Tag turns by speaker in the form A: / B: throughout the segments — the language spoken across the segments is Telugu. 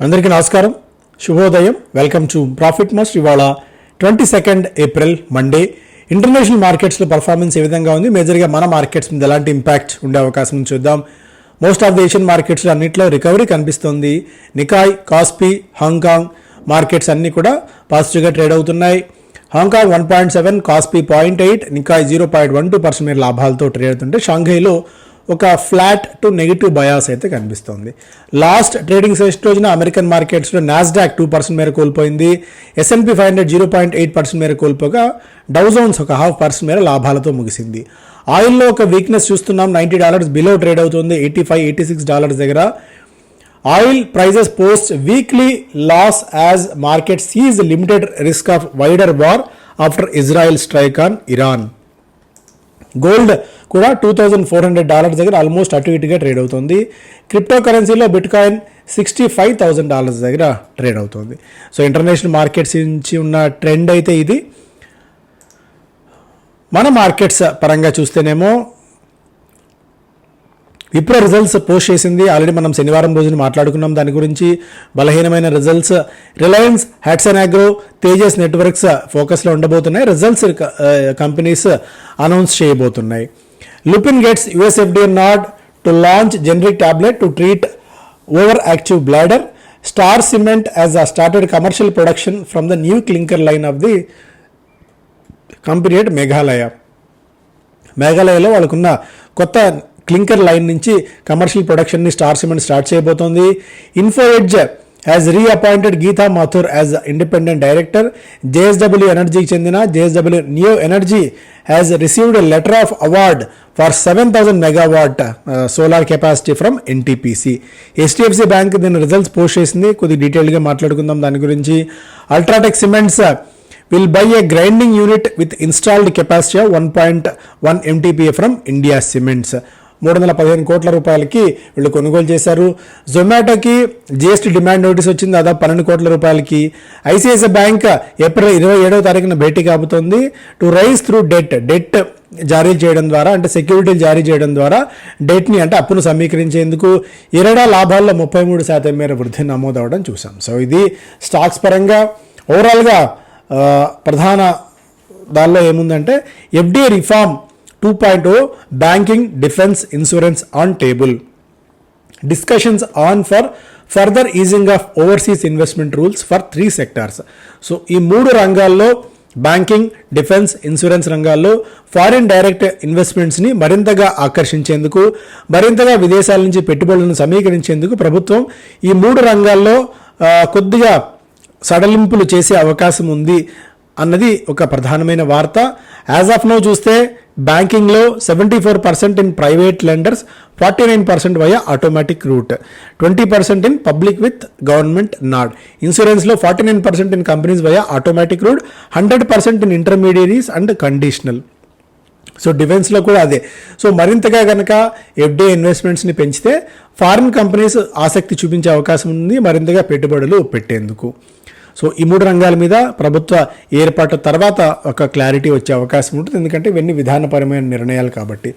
A: అందరికీ నమస్కారం. శుభోదయం. వెల్కమ్ టు ప్రాఫిట్ మస్ట్ ఇవాళ twenty second April Monday international మార్కెట్స్లో పర్ఫార్మెన్స్ ఏ విధంగా ఉంది? మేజర్గా మన మార్కెట్స్ మీద ఎలాంటి ఇంపాక్ట్ ఉండే అవకాశం చూద్దాం. Most of the Asian markets అన్నింటిలో రికవరీ కనిపిస్తుంది. Nikkei Kospi Hong Kong markets అన్నీ కూడా పాజిటివ్గా ట్రేడ్ అవుతున్నాయి. Hong Kong one point seven Kospi point eight Nikkei zero point one two percent లాభాలతో ట్రేడ్ అవుతుంటే షాంఘైలో ఒక ఫ్లాట్ టు నెగిటివ్ బయాస్ అయితే కనిపిస్తోంది. లాస్ట్ ట్రేడింగ్ సెషన్ రోజున అమెరికన్ మార్కెట్స్లో నాస్డాక్ టూ పర్సెంట్ మేర కోల్పోయింది. S and P five hundred zero point eight percent మేర కోల్పోగా డౌజోన్స్ ఒక హాఫ్ పర్సెంట్ మేర లాభాలతో ముగిసింది. ఆయిల్లో ఒక వీక్నెస్ చూస్తున్నాం. నైంటీ డాలర్స్ బిలో ట్రేడ్ అవుతుంది. Eighty five eighty six dollars దగ్గర. Oil prices post weekly loss as market sees limited risk of wider war after Israel strike on Iran gold కూడా two thousand four hundred dollars దగ్గర ఆల్మోస్ట్ అటు ఇటుగా ట్రేడ్ అవుతుంది. క్రిప్టో కరెన్సీలో bitcoin sixty five thousand dollars దగ్గర ట్రేడ్ అవుతుంది. సో ఇంటర్నేషనల్ మార్కెట్స్ నుంచి ఉన్న ట్రెండ్ అయితే ఇది. మన మార్కెట్స్ పరంగా చూస్తేనేమో విప్రో రిజల్ట్స్ పోస్ట్ చేసింది. ఆల్రెడీ మనం శనివారం రోజున మాట్లాడుకున్నాం. దాని గురించి బలహీనమైన results Reliance Hatsun agro Tejas networks ఫోకస్లో ఉండబోతున్నాయి. Results companies announce చేయబోతున్నాయి. Lupin gets USFDA nod to launch generic tablet to treat overactive bladder Star Cement as a started commercial production from the new clinker line of the company at Meghalaya మేఘాలయలో వాళ్ళకున్న కొత్త క్లింకర్ లైన్ నుంచి కమర్షియల్ ప్రొడక్షన్ని స్టార్ సిమెంట్ స్టార్ట్ చేయబోతోంది. Info Edge as reappointed Geeta Mathur as independent director JSW ఎనర్జీకి చెందిన JSW new energy has received letter of award for seven thousand megawatt solar capacity from NTPC HDFC bank దీని రిజల్ట్స్ పోస్ట్ చేసింది. కొద్ది డీటెయిల్గా మాట్లాడుకుందాం దాని గురించి. UltraTech cements will buy a grinding unit with installed capacity of one point one MTPA from India Cements మూడు వందల పదిహేను కోట్ల రూపాయలకి వీళ్ళు కొనుగోలు చేశారు. జొమాటోకి జిఎస్టీ డిమాండ్ నోటీస్ వచ్చింది. దాదాపు పన్నెండు కోట్ల రూపాయలకి ఐసిఐసిఐ బ్యాంక్ ఏప్రిల్ ఇరవై ఏడవ తారీఖున భేటీ కాబోతోంది. To raise through debt debt జారీ చేయడం ద్వారా అంటే సెక్యూరిటీలు జారీ చేయడం ద్వారా డెట్ని అంటే అప్పును సమీకరించేందుకు ఇరడా లాభాల్లో ముప్పై మూడు శాతం మేర వృద్ధి నమోదవడం చూసాం సో ఇది స్టాక్స్ పరంగా. ఓవరాల్గా ప్రధాన దానిలో ఏముందంటే FDA reform two point o banking defence insurance on table discussions on for further easing of overseas investment rules for three sectors so ఈ మూడు రంగాల్లో బ్యాంకింగ్ డిఫెన్స్ ఇన్సూరెన్స్ రంగాల్లో ఫారిన్ డైరెక్ట్ ఇన్వెస్ట్మెంట్స్ని మరింతగా ఆకర్షించేందుకు మరింతగా విదేశాల నుంచి పెట్టుబడులను సమీకరించేందుకు ప్రభుత్వం ఈ మూడు రంగాల్లో కొద్దిగా సడలింపులు చేసే అవకాశం ఉంది. అన్నది ఒక ప్రధానమైన వార్త. యాజ్ ఆఫ్ నో చూస్తే బ్యాంకింగ్లో seventy four percent in private lenders forty nine percent via automatic route twenty percent in public with government nod ఇన్సూరెన్స్లో forty nine percent in companies via automatic route hundred percent in intermediaries and conditional so డిఫెన్స్లో కూడా అదే. సో మరింతగా కనుక ఎఫ్డిఐ ఇన్వెస్ట్మెంట్స్ని పెంచితే ఫారిన్ కంపెనీస్ ఆసక్తి చూపించే అవకాశం ఉంది మరింతగా పెట్టుబడులు పెట్టేందుకు. సో ఈ మూడు రంగాల మీద ప్రభుత్వ ఏర్పాటు తర్వాత ఒక క్లారిటీ వచ్చే అవకాశం ఉంటుంది. ఎందుకంటే ఇవన్నీ విధానపరమైన నిర్ణయాలు కాబట్టి.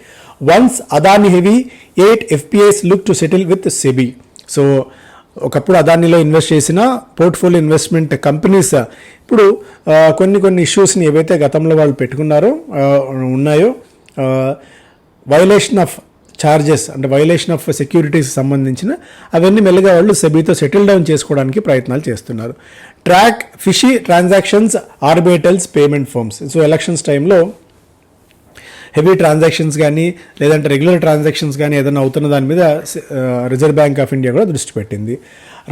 A: Once Adani heavyweight FPIs look to settle with SEBI so ఒకప్పుడు అదానిలో ఇన్వెస్ట్ చేసిన పోర్ట్ఫోలియో ఇన్వెస్ట్మెంట్ కంపెనీస్ ఇప్పుడు కొన్ని కొన్ని ఇష్యూస్ని ఏవైతే గతంలో వాళ్ళు పెట్టుకున్నారో ఉన్నాయో వైలేషన్ ఆఫ్ ఛార్జెస్ అంటే వైలేషన్ ఆఫ్ సెక్యూరిటీస్ సంబంధించిన అవన్నీ మెల్లగా వాళ్ళు సెబీతో సెటిల్ డౌన్ చేసుకోవడానికి ప్రయత్నాలు చేస్తున్నారు. Track fishy transactions orbitals payment firms so elections టైంలో హెవీ ట్రాన్సాక్షన్స్ కానీ లేదంటే రెగ్యులర్ ట్రాన్సాక్షన్స్ కానీ ఏదైనా అవుతున్న దాని మీద రిజర్వ్ బ్యాంక్ ఆఫ్ ఇండియా కూడా దృష్టి పెట్టింది.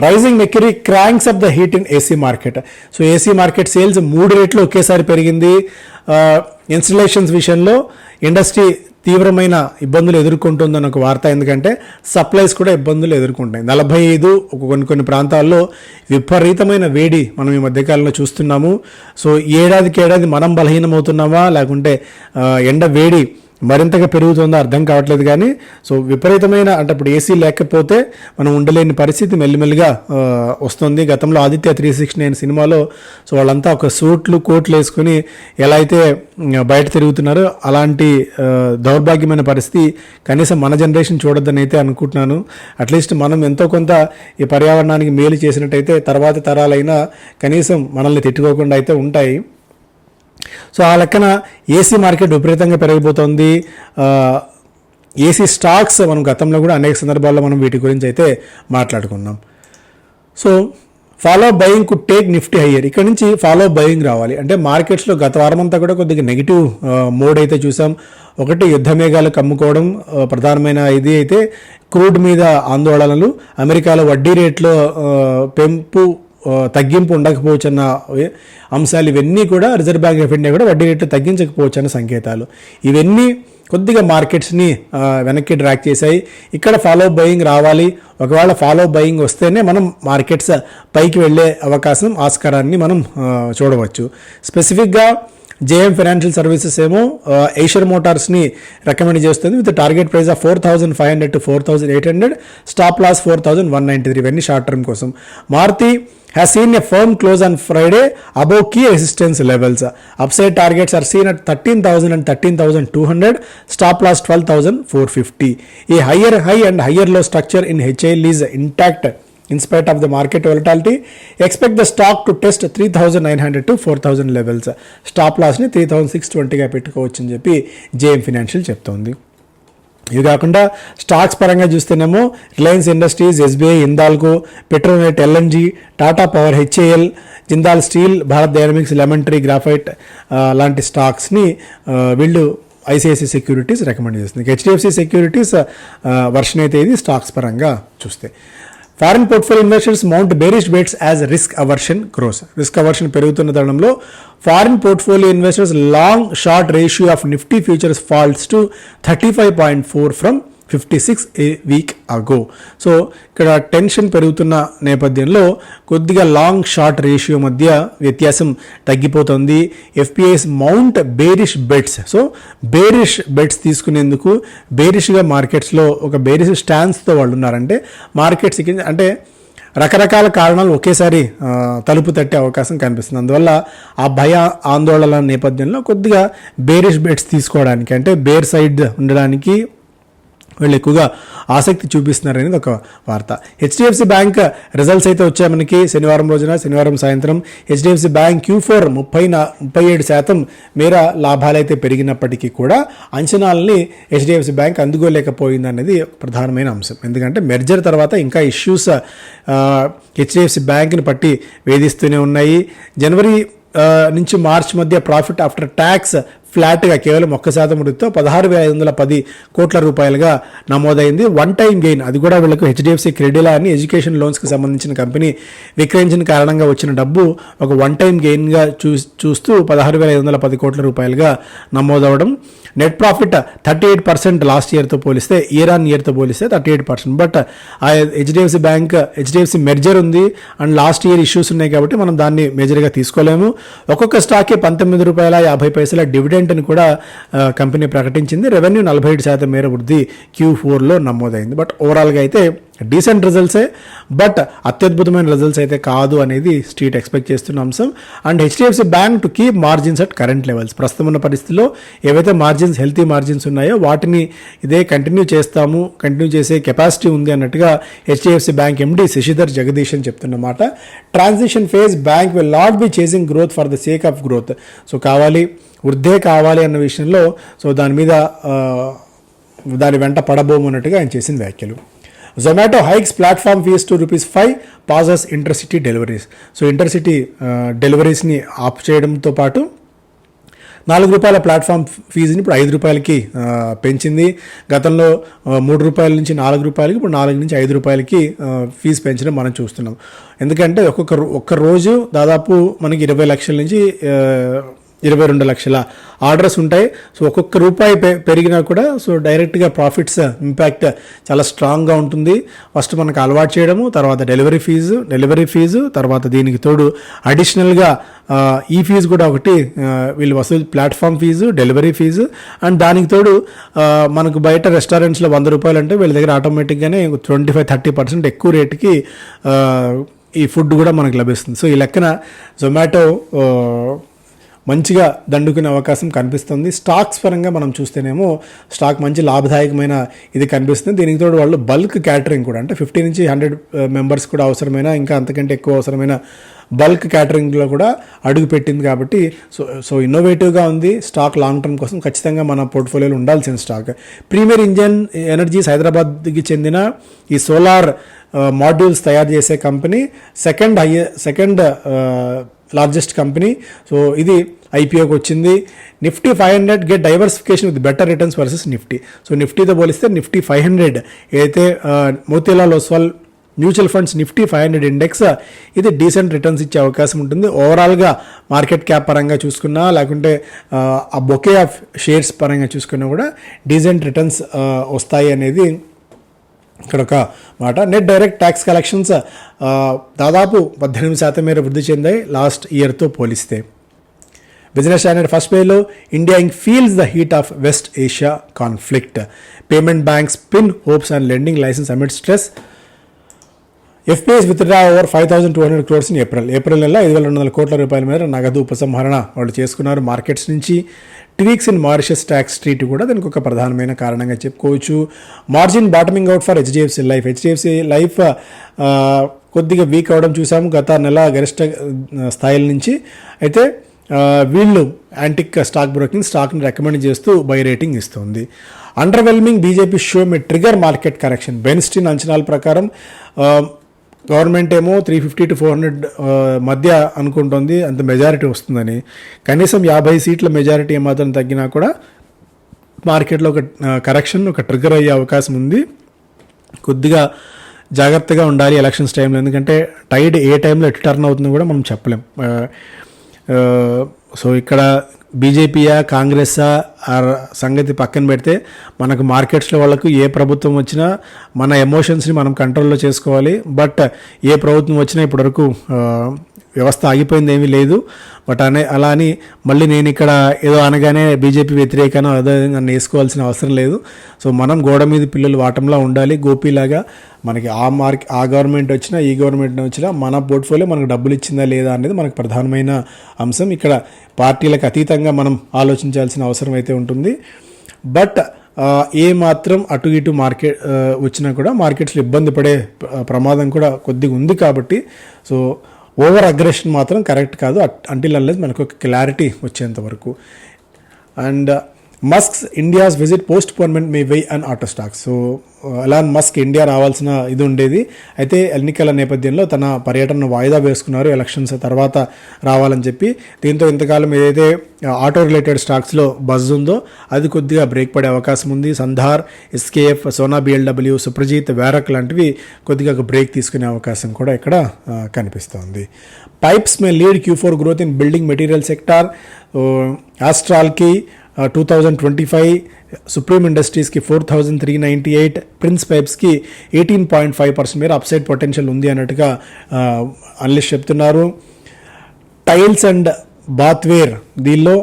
A: Rising mercury cranks up the heat in AC market so AC market sales మూడు రేట్లు ఒకేసారి పెరిగింది. ఇన్స్టలేషన్స్ విషయంలో ఇండస్ట్రీ తీవ్రమైన ఇబ్బందులు ఎదుర్కొంటుందని ఒక వార్త. ఎందుకంటే సప్లైస్ కూడా ఇబ్బందులు ఎదుర్కొంటాయి నలభై ఐదు ఒక కొన్ని కొన్ని ప్రాంతాల్లో విపరీతమైన వేడి మనం ఈ మధ్యకాలంలో చూస్తున్నాము. సో ఏడాదికి ఏడాది మనం బలహీనమవుతున్నామా? లేకుంటే ఎండ వేడి మరింతగా పెరుగుతుందో అర్థం కావట్లేదు కానీ సో విపరీతమైన అంటే ఇప్పుడు ఏసీ లేకపోతే మనం ఉండలేని పరిస్థితి మెల్లిమెల్లిగా వస్తుంది. గతంలో ఆదిత్య త్రీ సిక్స్టీ నైన్ సినిమాలో సో వాళ్ళంతా ఒక సూట్లు కోట్లు వేసుకుని ఎలా అయితే బయట తిరుగుతున్నారో అలాంటి దౌర్భాగ్యమైన పరిస్థితి కనీసం మన జనరేషన్ చూడొద్దని అయితే అనుకుంటున్నాను. అట్లీస్ట్ మనం ఎంతో కొంత ఈ పర్యావరణానికి మేలు చేసినట్టయితే తర్వాత తరాలైనా కనీసం మనల్ని తిట్టుకోకుండా అయితే ఉంటాయి. సో ఆ లెక్కన ఏసీ మార్కెట్ విపరీతంగా పెరిగిపోతుంది. ఏసీ స్టాక్స్ మనం గతంలో కూడా అనేక సందర్భాల్లో మనం వీటి గురించి అయితే మాట్లాడుకున్నాం. సో ఫాలో బయింగ్కు టేక్ నిఫ్టీ హయ్యర్ ఇక్కడ నుంచి ఫాలో బయింగ్ రావాలి. అంటే మార్కెట్స్లో గత వారం అంతా కూడా కొద్దిగా నెగిటివ్ మోడ్ అయితే చూసాం. ఒకటి యుద్ధ మేఘాలు కమ్ముకోవడం ప్రధానమైన ఇది అయితే క్రూడ్ మీద ఆందోళనలు. అమెరికాలో వడ్డీ రేట్లో పెంపు తగ్గింపు ఉండకపోవచ్చు అన్న అంశాలు ఇవన్నీ కూడా రిజర్వ్ బ్యాంక్ ఆఫ్ ఇండియా కూడా వడ్డీ రేట్లు తగ్గించకపోవచ్చు అన్న సంకేతాలు. ఇవన్నీ కొద్దిగా మార్కెట్స్ని వెనక్కి డ్రాక్ చేశాయి. ఇక్కడ ఫాలో బయింగ్ రావాలి. ఒకవేళ ఫాలో బయింగ్ వస్తేనే మనం మార్కెట్స్ పైకి వెళ్ళే అవకాశం ఆస్కారాన్ని మనం చూడవచ్చు. స్పెసిఫిక్గా జేఎం ఫైనాన్షియల్ సర్వీసెస్ ఏమో ఏషియర్ మోటార్స్ని రికమెండ్ చేస్తుంది with target price of four thousand five hundred to four thousand eight hundred stop loss four thousand one ninety three ఇవన్నీ షార్ట్ టర్మ్ కోసం. Maruti has seen a firm close on Friday above key resistance levels. Upside targets are seen at 13,000 and 13,200. Stop loss 12,450. A higher high and higher low structure in HL is intact in spite of the market volatility. Expect the stock to test 3,900 to 4,000 levels. Stop loss ని 3,620 గా పెట్టుకోవచ్చు అని చెప్పి జేఎం ఫినాన్షియల్ చెప్తోంది ఇవి కాకుండా స్టాక్స్ పరంగా చూస్తేనేమో Reliance Industries SBI Hindalco Petronet LNG Tata Power HAL Jindal Steel Bharat Dynamics Lemon Tree graphite లాంటి స్టాక్స్ని వీళ్ళు ఐసిఐసి సెక్యూరిటీస్ రికమెండ్ చేస్తుంది. హెచ్డిఎఫ్సి సెక్యూరిటీస్ వర్షన్ అయితే ఇది స్టాక్స్ పరంగా చూస్తే. Foreign portfolio investors mount bearish bets as risk aversion grows. Risk aversion పెరుగుతున్న తరుణంలో foreign portfolio investors long short ratio of Nifty futures falls to thirty five point four from fifty six a week ago so ఇక్కడ టెన్షన్ పెరుగుతున్న నేపథ్యంలో కొద్దిగా లాంగ్ షార్ట్ రేషియో మధ్య వ్యత్యాసం తగ్గిపోతుంది. FPIs mount bearish bets so bearish bets తీసుకునేందుకు బేరిష్గా మార్కెట్స్లో ఒక బేరిష్ స్టాన్స్తో వాళ్ళు ఉన్నారంటే మార్కెట్స్ అంటే రకరకాల కారణాలు ఒకేసారి తలుపు తట్టే అవకాశం కనిపిస్తుంది. అందువల్ల ఆ భయ ఆందోళన నేపథ్యంలో కొద్దిగా బేరిష్ బెట్స్ తీసుకోవడానికి అంటే బేర్ సైడ్ ఉండడానికి వీళ్ళు ఎక్కువగా ఆసక్తి చూపిస్తున్నారు అనేది ఒక వార్త. హెచ్డిఎఫ్సి బ్యాంక్ రిజల్ట్స్ అయితే వచ్చాయి మనకి. శనివారం రోజున శనివారం సాయంత్రం హెచ్డిఎఫ్సి బ్యాంక్ క్యూ ఫోర్ ముప్పై నా ముప్పై ఏడు శాతం మేర లాభాలైతే పెరిగినప్పటికీ కూడా అంచనాలని హెచ్డిఎఫ్సి బ్యాంక్ అందుకోలేకపోయింది అనేది ప్రధానమైన అంశం. ఎందుకంటే మెర్జర్ తర్వాత ఇంకా ఇష్యూస్ హెచ్డిఎఫ్సి బ్యాంక్ని పట్టి వేధిస్తూనే ఉన్నాయి. జనవరి నుంచి మార్చ్ మధ్య ప్రాఫిట్ ఆఫ్టర్ ట్యాక్స్ ఫ్లాట్గా కేవలం ఒక్క శాతం వృద్ధితో పదహారు వేల ఐదు వందల పది కోట్ల రూపాయలుగా నమోదైంది. వన్ టైం గెయిన్ అది కూడా వీళ్ళకు హెచ్డిఎఫ్సి క్రెడిలా అని ఎడ్యుకేషన్ లోన్స్కి సంబంధించిన కంపెనీ విక్రయించిన కారణంగా వచ్చిన డబ్బు ఒక వన్ టైం గెయిన్గా చూ చూస్తూ పదహారు వేల ఐదు వందల పది కోట్ల రూపాయలుగా నమోదవడం. Net profit thirty eight percent last ఇయర్తో పోలిస్తే ఇయర్ ఆన్ ఇయర్తో పోలిస్తే థర్టీ ఎయిట్ పర్సెంట్ బట్ ఆ హెచ్డిఎఫ్సి బ్యాంక్ హెచ్డిఎఫ్సి మెర్జర్ ఉంది. అండ్ లాస్ట్ ఇయర్ ఇష్యూస్ ఉన్నాయి కాబట్టి మనం దాన్ని మేజర్గా తీసుకోలేము. ఒక్కొక్క స్టాక్కి పంతొమ్మిది రూపాయల యాభై పైసల అని కూడా కంపెనీ ప్రకటించింది. రెవెన్యూ నలభై ఏడు శాతం మేర వృద్ధి క్యూ ఫోర్లో నమోదైంది. బట్ ఓవరాల్గా అయితే డీసెంట్ రిజల్ట్సే బట్ అత్యద్భుతమైన రిజల్ట్స్ అయితే కాదు అనేది స్ట్రీట్ ఎక్స్పెక్ట్ చేస్తున్న అంశం. And HDFC bank to keep margins at current levels ప్రస్తుతం ఉన్న పరిస్థితిలో ఏవైతే మార్జిన్స్ హెల్తీ మార్జిన్స్ ఉన్నాయో వాటిని ఇదే కంటిన్యూ చేస్తాము కంటిన్యూ చేసే కెపాసిటీ ఉంది అన్నట్టుగా HDFC bank MD Sashidhar Jagdishan అని చెప్తున్నమాట. Transition phase bank will not be chasing growth for the sake of growth so కావాలి వృద్ధే కావాలి అన్న విషయంలో సో దాని మీద దాని వెంట పడబోమన్నట్టుగా ఆయన చేసిన వ్యాఖ్యలు. Zomato hikes platform fees to rupees five pauses intercity deliveries so intercity డెలివరీస్ని of చేయడంతో పాటు నాలుగు రూపాయల ప్లాట్ఫామ్ ఫీజుని ఇప్పుడు ఐదు రూపాయలకి పెంచింది. గతంలో మూడు రూపాయల నుంచి నాలుగు రూపాయలకి ఇప్పుడు నాలుగు నుంచి ఐదు రూపాయలకి ఫీజు పెంచడం మనం చూస్తున్నాం. ఎందుకంటే ఒక్కొక్క రో- ఒక్క రోజు దాదాపు మనకి ఇరవై లక్షల నుంచి ఇరవై రెండు లక్షల ఆర్డర్స్ ఉంటాయి. సో ఒక్కొక్క రూపాయి పె- పెరిగినా కూడా సో డైరెక్ట్గా ప్రాఫిట్స్ ఇంపాక్ట్ చాలా స్ట్రాంగ్గా ఉంటుంది. ఫస్ట్ మనకు అలవాటు చేయడము తర్వాత డెలివరీ ఫీజు డెలివరీ ఫీజు తర్వాత దీనికి తోడు అడిషనల్గా ఈ ఫీజు కూడా ఒకటి వీళ్ళు వసూలు platform fee delivery fee and దానికి తోడు మనకు బయట రెస్టారెంట్స్లో వంద రూపాయలు అంటే వీళ్ళ దగ్గర ఆటోమేటిక్గానే ట్వంటీ ఫైవ్ థర్టీ పర్సెంట్ ఎక్కువ రేటుకి ఈ ఫుడ్ కూడా మనకు లభిస్తుంది. సో ఈ లెక్కన జొమాటో మంచిగా దండుకునే అవకాశం కనిపిస్తుంది. స్టాక్స్ పరంగా మనం చూస్తేనేమో స్టాక్ మంచి లాభదాయకమైన ఇది కనిపిస్తుంది. దీనికి తోడు వాళ్ళు బల్క్ క్యాటరింగ్ కూడా అంటే ఫిఫ్టీ నుంచి హండ్రెడ్ మెంబర్స్ కూడా అవసరమైన ఇంకా అంతకంటే ఎక్కువ అవసరమైన బల్క్ క్యాటరింగ్లో కూడా అడుగు పెట్టింది కాబట్టి సో సో ఇన్నోవేటివ్గా ఉంది. స్టాక్ లాంగ్ టర్మ్ కోసం ఖచ్చితంగా మన పోర్ట్ఫోలియోలో ఉండాల్సిన స్టాక్. ప్రీమియర్ ఇంజన్ ఎనర్జీస్ హైదరాబాద్కి చెందిన ఈ సోలార్ మాడ్యూల్స్ తయారు చేసే company second high second largest company so ఇది ఐపీఓకి వచ్చింది. Nifty five hundred get diversification with better returns versus Nifty so నిఫ్టీతో పోలిస్తే నిఫ్టీ ఫైవ్ హండ్రెడ్ ఏదైతే Motilal Oswal mutual funds Nifty five hundred index ఇది డీసెంట్ రిటర్న్స్ ఇచ్చే అవకాశం ఉంటుంది. ఓవరాల్గా మార్కెట్ క్యాప్ పరంగా చూసుకున్నా లేకుంటే ఆ, ఆ బొకే ఆఫ్ షేర్స్ పరంగా చూసుకున్నా కూడా డీసెంట్ రిటర్న్స్ వస్తాయి అనేది ఇక్కడ ఒక మాట నెట్ డైరెక్ట్ ట్యాక్స్ కలెక్షన్స్ దాదాపు పద్దెనిమిది శాతం మేర వృద్ధి చెందాయి లాస్ట్ ఇయర్తో పోలిస్తే. బిజినెస్ స్టాండర్డ్ ఫస్ట్ పేలో India Inc feels the heat of West Asia conflict payment banks pin hopes and lending licence amid stress FPIs withdraw over five thousand two hundred crores in April April నెల ఐదు వేల రెండు వందల కోట్ల రూపాయల మేర నగదు ఉపసంహరణ వాళ్ళు చేసుకున్నారు మార్కెట్స్ నుంచి. Tweaks in Mauritius tax treaty కూడా దానికి ఒక ప్రధానమైన కారణంగా చెప్పుకోవచ్చు. Margin bottoming out for HDFC life HDFC life కొద్దిగా వీక్ అవడం చూసాము గత నెల గరిష్ట uh, స్థాయిల నుంచి. అయితే uh, వీళ్ళు యాంటిక్ స్టాక్ బ్రోకింగ్ స్టాక్ని రికమెండ్ చేస్తూ బై రేటింగ్ ఇస్తుంది. Underwhelming BJP show may trigger market correction Bernstein అంచనాల ప్రకారం uh, గవర్నమెంట్ ఏమో three fifty to four hundred మధ్య అనుకుంటుంది అంత మెజారిటీ వస్తుందని. కనీసం యాభై సీట్ల మెజారిటీ ఏమాత్రం తగ్గినా కూడా మార్కెట్లో ఒక కరెక్షన్ ఒక ట్రిగర్ అయ్యే అవకాశం ఉంది. కొద్దిగా జాగ్రత్తగా ఉండాలి ఎలక్షన్స్ టైంలో ఎందుకంటే టైడ్ ఏ టైంలో ఎటు టర్న్ అవుతుందో కూడా మనం చెప్పలేం. సో ఇక్కడ బీజేపీయా కాంగ్రెస్సా ఆ సంగతి పక్కన పెడితే మనకు మార్కెట్స్లో వాళ్ళకు ఏ ప్రభుత్వం వచ్చినా మన ఎమోషన్స్ని మనం కంట్రోల్లో చేసుకోవాలి. బట్ ఏ ప్రభుత్వం వచ్చినా ఇప్పటివరకు వ్యవస్థ ఆగిపోయింది ఏమీ లేదు. బట్ అనే అలా అని మళ్ళీ నేను ఇక్కడ ఏదో అనగానే బీజేపీ వ్యతిరేకన అదే నన్ను వేసుకోవాల్సిన అవసరం లేదు. సో మనం గోడ మీద పిల్లలు వాటంలా ఉండాలి. గోపీలాగా మనకి ఆ మార్క్ ఆ గవర్నమెంట్ వచ్చినా ఈ గవర్నమెంట్ వచ్చినా మన పోర్ట్ఫోలియో మనకు డబ్బులు ఇచ్చిందా లేదా అనేది మనకు ప్రధానమైన అంశం. ఇక్కడ పార్టీలకు అతీతంగా మనం ఆలోచించాల్సిన అవసరం అయితే ఉంటుంది. బట్ ఏ మాత్రం అటు ఇటు మార్కెట్ వచ్చినా కూడా మార్కెట్స్లో ఇబ్బంది పడే ప్రమాదం కూడా కొద్దిగా ఉంది కాబట్టి. సో ఓవర్ అగ్రెషన్ మాత్రం కరెక్ట్ కాదు. అంటిల్ అన్లెస్ మనకు ఒక క్లారిటీ వచ్చేంత వరకు. And Musk's India's visit postponement may weigh and auto stock so Elon Musk India రావాల్సిన ఇది ఉండేది. అయితే ఎన్నికల నేపథ్యంలో తన పర్యటనను వాయిదా వేసుకున్నారు. ఎలక్షన్స్ తర్వాత రావాలని చెప్పి. దీంతో ఇంతకాలం ఏదైతే ఆటో రిలేటెడ్ స్టాక్స్లో బజ్ ఉందో అది కొద్దిగా బ్రేక్ పడే అవకాశం ఉంది. సంధార్ ఎస్కేఎఫ్ సోనా బిఎల్డబ్ల్యూ సుప్రజిత్ వేరక్ లాంటివి కొద్దిగా ఒక బ్రేక్ తీసుకునే అవకాశం కూడా ఇక్కడ uh, కనిపిస్తోంది. Pipes may lead Q four growth in building material sector ఆస్ట్రాల్కి two thousand twenty five Supreme ఇండస్ట్రీస్కి four thousand three ninety eight prince పైప్స్కి eighteen point five percent మేర అప్సైడ్ పొటెన్షియల్ ఉంది అన్నట్టుగా అనలిస్ట్ చెప్తున్నారు. టైల్స్ అండ్ బాత్వేర్ దీనిలో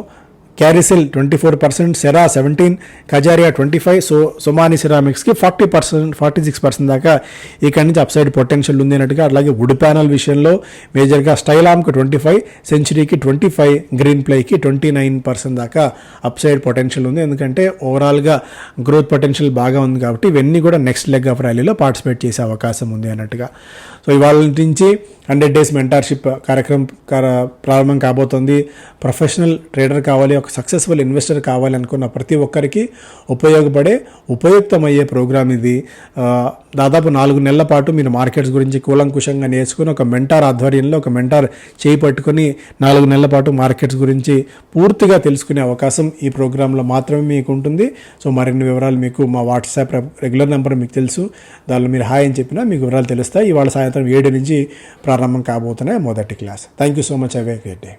A: Carysil twenty four percent Cera seventeen Kajaria twenty five so Somany సిరామిక్స్కి forty percent forty six percent దాకా ఇక్కడి నుంచి అప్సైడ్ పొటెన్షియల్ ఉంది అన్నట్టుగా అలాగే వుడ్ ప్యానల్ విషయంలో మేజర్గా స్టైలామ్కి ట్వంటీ ఫైవ్ సెంచరీకి ట్వంటీ ఫైవ్ గ్రీన్ ప్లేకి ట్వంటీ నైన్ పర్సెంట్ దాకా అప్సైడ్ పొటెన్షియల్ ఉంది. ఎందుకంటే ఓవరాల్గా గ్రోత్ పొటెన్షియల్ బాగా ఉంది కాబట్టి ఇవన్నీ కూడా నెక్స్ట్ లెగ్ ఆఫ్ ర్యాలీలో పార్టిసిపేట్ చేసే అవకాశం ఉంది అన్నట్టుగా. సో ఇవాళ నుంచి హండ్రెడ్ డేస్ మెంటార్షిప్ కార్యక్రమం కార- ప్రారంభం కాబోతోంది. ప్రొఫెషనల్ ట్రేడర్ కావాలి ఒక సక్సెస్ఫుల్ ఇన్వెస్టర్ కావాలనుకున్న ప్రతి ఒక్కరికి ఉపయోగపడే ఉపయుక్తమయ్యే ప్రోగ్రామ్ ఇది. దాదాపు నాలుగు నెలల పాటు మీరు మార్కెట్స్ గురించి కూలంకుషంగా నేర్చుకుని ఒక మెంటార్ ఆధ్వర్యంలో ఒక మెంటార్ చేయి పట్టుకొని నాలుగు నెలల పాటు మార్కెట్స్ గురించి పూర్తిగా తెలుసుకునే అవకాశం ఈ ప్రోగ్రాంలో మాత్రమే మీకు ఉంటుంది సో మరిన్ని వివరాలు మీకు మా వాట్సాప్ రెగ్యులర్ నెంబర్ మీకు తెలుసు. దానిలో మీరు హాయ్ అని చెప్పినా మీకు వివరాలు తెలుస్తాయి. ఇవాళ సాయంత్రం ఏడు నుంచి ప్రారంభం కాబోతున్నాయి మొదటి class. Thank you so much have a great day